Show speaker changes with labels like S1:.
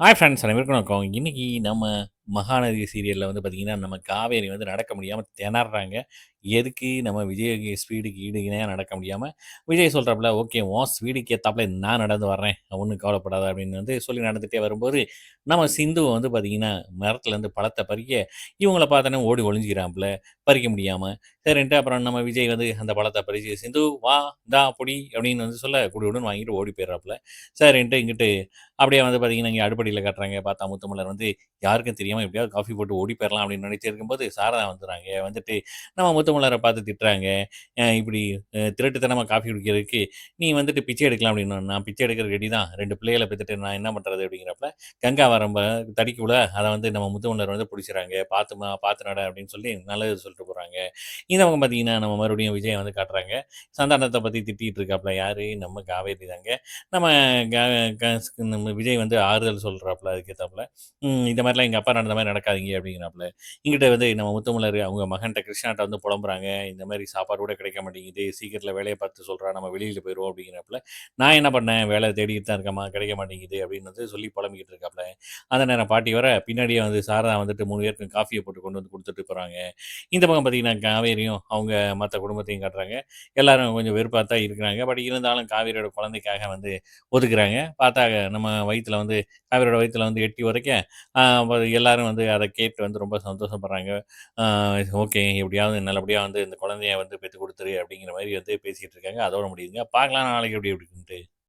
S1: Hi friends அனைவருக்கும் வணக்கம். இன்னைக்கு நம்ம மகாநதி சீரியலில் வந்து பார்த்திங்கன்னா நம்ம காவேரி வந்து நடக்க முடியாமல் திணறாங்க எதுக்கு நம்ம விஜய் ஸ்பீடுக்கு ஈடு நடக்க முடியாமல் விஜய் சொல்கிறப்பல "ஓகே ஓ ஸ்பீடுக்கு ஏற்றாப்புல நான் நடந்து வர்றேன். ஒன்றும் கவலைப்படாத" அப்படின்னு வந்து சொல்லி நடந்துகிட்டே வரும்போது, நம்ம சிந்து வந்து பார்த்தீங்கன்னா, மரத்துலேருந்து பழத்தை பறிக்க, இவங்கள பார்த்தோன்னே ஓடி ஒளிஞ்சிக்கிறாப்புல பறிக்க முடியாமல் சரின்ட்டு அப்புறம் நம்ம விஜய் வந்து அந்த பழத்தை பறிச்சு, "சிந்து வா, தா பொடி அப்படின்னு வந்து சொல்ல, குடுகுடுன்னு வாங்கிட்டு ஓடி போயிடுறாப்புல. சரின்ட்டு இங்கிட்டு அப்படியே வந்து பார்த்தீங்கன்னா, இங்கே அடுப்படியில் கட்டுறாங்க பார்த்தா முத்துமலர் வந்து யாருக்கும் தெரியாமல் எப்படியாவது காஃபி போட்டு ஓடி போயிடலாம் அப்படின்னு நினச்சிருக்கும்போது சாரதா வந்துடுறாங்க. வந்துட்டு நம்ம முத்து முத்துமலர பார்த்து திட்டுறாங்க. இப்படி திருட்டுத்தனமாக காஃபி குடிக்கிறதுக்கு நீ வந்துட்டு பிச்சை எடுக்கலாம் அப்படின்னு. நான் பிச்சை எடுக்கிற ரெடி தான். ரெண்டு பிள்ளைகளை பெற்றுட்டு நான் என்ன பண்ணுறது அப்படிங்கிறப்ப, கங்கா வரம்ப தடிக்குள்ள அதை வந்து நம்ம முத்துமலர் வந்து புடிச்சுறாங்க. பார்த்துமா பார்த்து நட" அப்படின்னு சொல்லி நல்லது சொல்லிட்டு போகிறோம் இந்த இதவங்க பார்த்தீங்கன்னா, நம்ம மறுபடியும் விஜய் வந்து காட்டுறாங்க. சந்தானத்தை பற்றி திட்டிகிட்டு இருக்காப்புல. யாரு? நம்ம காவேரி தாங்க. நம்ம க நம்ம விஜய் வந்து ஆறுதல் சொல்றாப்புல அதுக்கேற்றாப்புல இந்த மாதிரிலாம் எங்க அப்பா நடந்த மாதிரி நடக்காதீங்க அப்படிங்கிறாப்புல. இங்கிட்ட வந்து நம்ம முத்துமலர் அவங்க மகன்கிட்ட கிருஷ்ணாட்ட வந்து புலம்புறாங்க. இந்த மாதிரி சாப்பாடு கூட கிடைக்க மாட்டேங்குது. சீக்கிரத்தில் வேலையை பார்த்து சொல்றா, நம்ம வெளியில் போயிடுவோம் அப்படிங்கிறாப்புல. நான் என்ன பண்ணேன்? வேலை தேடிக்கிட்டு தான் இருக்கமா கிடைக்க மாட்டேங்குது அப்படின்னு வந்து சொல்லி புலம்பிக்கிட்டு இருக்காப்புல. அந்த நேரம் பாட்டி வர, பின்னாடியே வந்து சாரதா வந்துட்டு மூணு பேருக்கும் காஃபியை போட்டு கொண்டு வந்து கொடுத்துட்டு போறாங்க. இந்த பக்கம் பார்த்தீங்கன்னா, காவேரியும் அவங்க மற்ற குடும்பத்தையும் காட்டுறாங்க. எல்லாரும் கொஞ்சம் வெறுப்பாக தான் இருக்கிறாங்க. பட் இருந்தாலும் காவேரியோட குழந்தைக்காக வந்து ஒதுக்குறாங்க. பார்த்தா நம்ம வயிற்றில் வந்து காவேரியோட வயிற்றில் வந்து எட்டி வரைக்கும் எல்லாரும் வந்து அதை கேட்டு வந்து ரொம்ப சந்தோஷப்படுறாங்க. ஓகே எப்படியாவது நல்லபடியாக வந்து இந்த குழந்தைய வந்து பெற்று கொடுத்துரு அப்படிங்கிற மாதிரி வந்து பேசிகிட்டு இருக்காங்க. அதோட முடியுதுங்க. பார்க்கலாம் நாளைக்கு எப்படி எப்படின்ட்டு